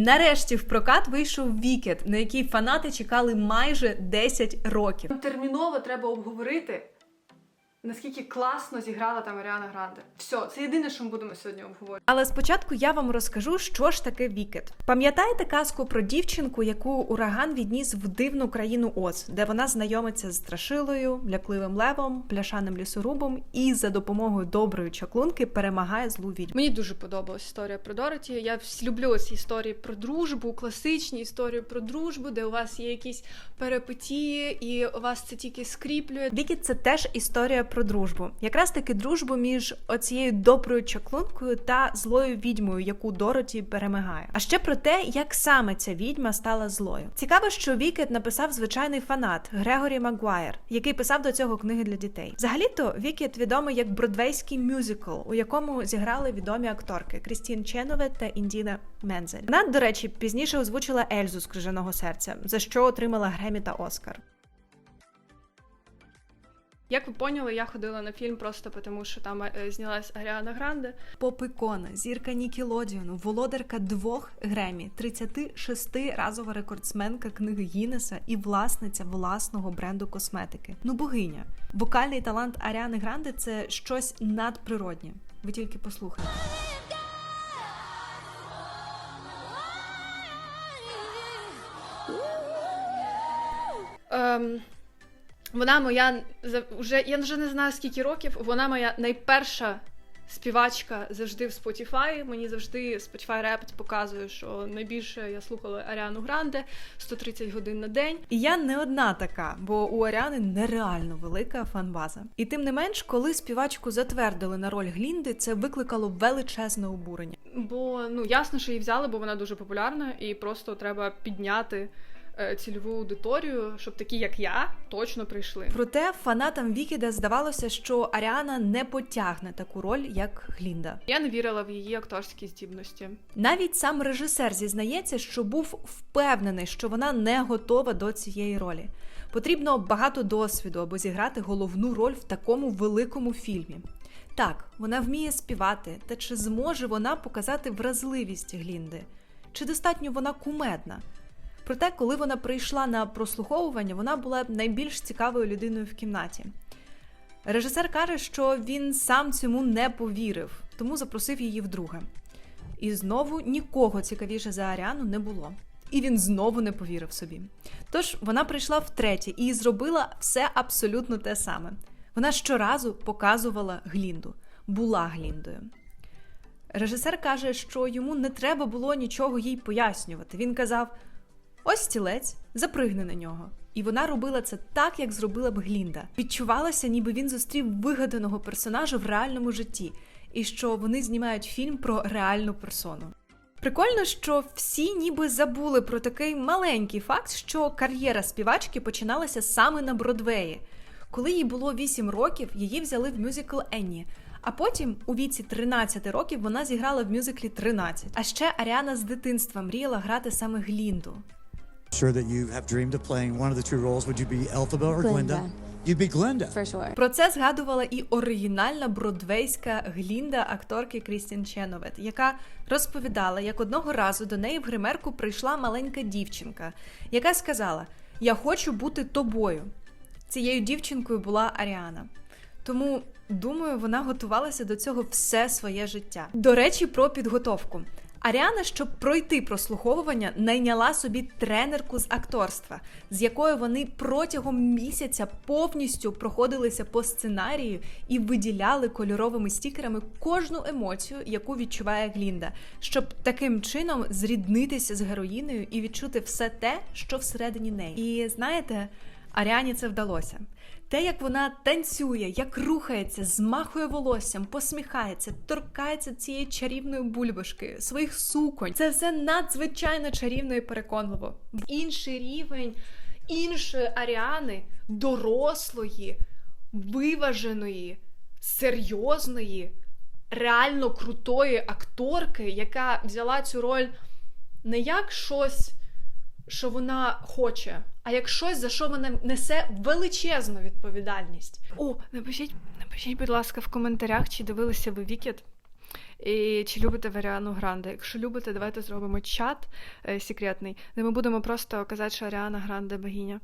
Нарешті в прокат вийшов Вікет, на який фанати чекали майже 10 років. Терміново треба обговорити, наскільки класно зіграла там Аріана Гранде. Все, це єдине, що ми будемо сьогодні обговорювати. Але спочатку я вам розкажу, що ж таке Вікет. Пам'ятаєте казку про дівчинку, яку ураган відніс в дивну країну Оз, де вона знайомиться з страшилою, лякливим левом, пляшаним лісорубом і за допомогою доброї чаклунки перемагає злу відьму. Мені дуже подобалась історія про Дороті. Я люблю ці історії про дружбу, класичні історії про дружбу, де у вас є якісь перипетії, і у вас це тільки скріплює. Вікет це теж історія про дружбу. Якраз таки дружбу між оцією доброю чаклункою та злою відьмою, яку Дороті перемагає. А ще про те, як саме ця відьма стала злою. Цікаво, що Вікет написав звичайний фанат Грегорі Магуайр, який писав до цього книги для дітей. Взагалі-то Вікет відомий як бродвейський мюзикл, у якому зіграли відомі акторки Крістін Ченове та Індіна Мензель. Вона, до речі, пізніше озвучила Ельзу з крижаного серця, за що отримала Гремі та Оскар. Як ви поняли, я ходила на фільм просто тому, що там е, знялась Аріана Гранде. Поп-ікона, зірка Нікелодіону, володарка двох Гремі, 36-разова рекордсменка книги Гіннеса і власниця власного бренду косметики. Ну, богиня. Вокальний талант Аріани Гранде це щось надприроднє. Ви тільки послухайте. Ем, вона моя вже я вже не знаю скільки років. Вона моя найперша співачка завжди в Spotify. Мені завжди Spotify Wrapped показує, що найбільше я слухала Аріану Гранде 130 годин на день. І я не одна така, бо у Аріани нереально велика фанбаза. І тим не менш, коли співачку затвердили на роль Глінди, це викликало величезне обурення. Бо ну ясно, що її взяли, бо вона дуже популярна, і просто треба підняти цільову аудиторію, щоб такі, як я, точно прийшли. Проте фанатам Вікіда здавалося, що Аріана не потягне таку роль, як Глінда. Я не вірила в її акторські здібності. Навіть сам режисер зізнається, що був впевнений, що вона не готова до цієї ролі. Потрібно багато досвіду, аби зіграти головну роль в такому великому фільмі. Так, вона вміє співати, та чи зможе вона показати вразливість Глінди? Чи достатньо вона кумедна? Проте, коли вона прийшла на прослуховування, вона була найбільш цікавою людиною в кімнаті. Режисер каже, що він сам цьому не повірив, тому запросив її вдруге. І знову нікого цікавіше за Аріану не було. І він знову не повірив собі. Тож вона прийшла втретє і зробила все абсолютно те саме. Вона щоразу показувала Глінду, була Гліндою. Режисер каже, що йому не треба було нічого їй пояснювати. Він казав: ось стілець, запригни на нього. І вона робила це так, як зробила б Глінда. Відчувалося, ніби він зустрів вигаданого персонажа в реальному житті, і що вони знімають фільм про реальну персону. Прикольно, що всі ніби забули про такий маленький факт, що кар'єра співачки починалася саме на Бродвеї. Коли їй було 8 років, її взяли в мюзикл Енні. А потім, у віці 13 років, вона зіграла в мюзиклі 13. А ще Аріана з дитинства мріяла грати саме Глінду. Sure that you have dreamed of playing one of the two roles. Would you be Elphaba or Glinda? Glinda. You'd be Glinda. For sure. Про це згадувала і оригінальна бродвейська глінда акторки Крістін Ченовет, яка розповідала, як одного разу до неї в гримерку прийшла маленька дівчинка, яка сказала: Я хочу бути тобою. Цією дівчинкою була Аріана. Тому думаю, вона готувалася до цього все своє життя. До речі, про підготовку. Аріана, щоб пройти прослуховування, найняла собі тренерку з акторства, з якою вони протягом місяця повністю проходилися по сценарію і виділяли кольоровими стікерами кожну емоцію, яку відчуває Глінда, щоб таким чином зріднитися з героїною і відчути все те, що всередині неї. І знаєте, Аріані це вдалося. Те, як вона танцює, як рухається, змахує волоссям, посміхається, торкається цієї чарівної бульбашки, своїх суконь. Це все надзвичайно чарівно і переконливо. інший рівень іншої Аріани, дорослої, виваженої, серйозної, реально крутої акторки, яка взяла цю роль не як щось, що вона хоче, а як щось, за що вона несе величезну відповідальність. О, напишіть, напишіть, будь ласка, в коментарях, чи дивилися ви Вікет. І чи любите Варіану Гранде? Якщо любите, давайте зробимо чат е, секретний, де ми будемо просто казати, що Аріана Гранде богиня.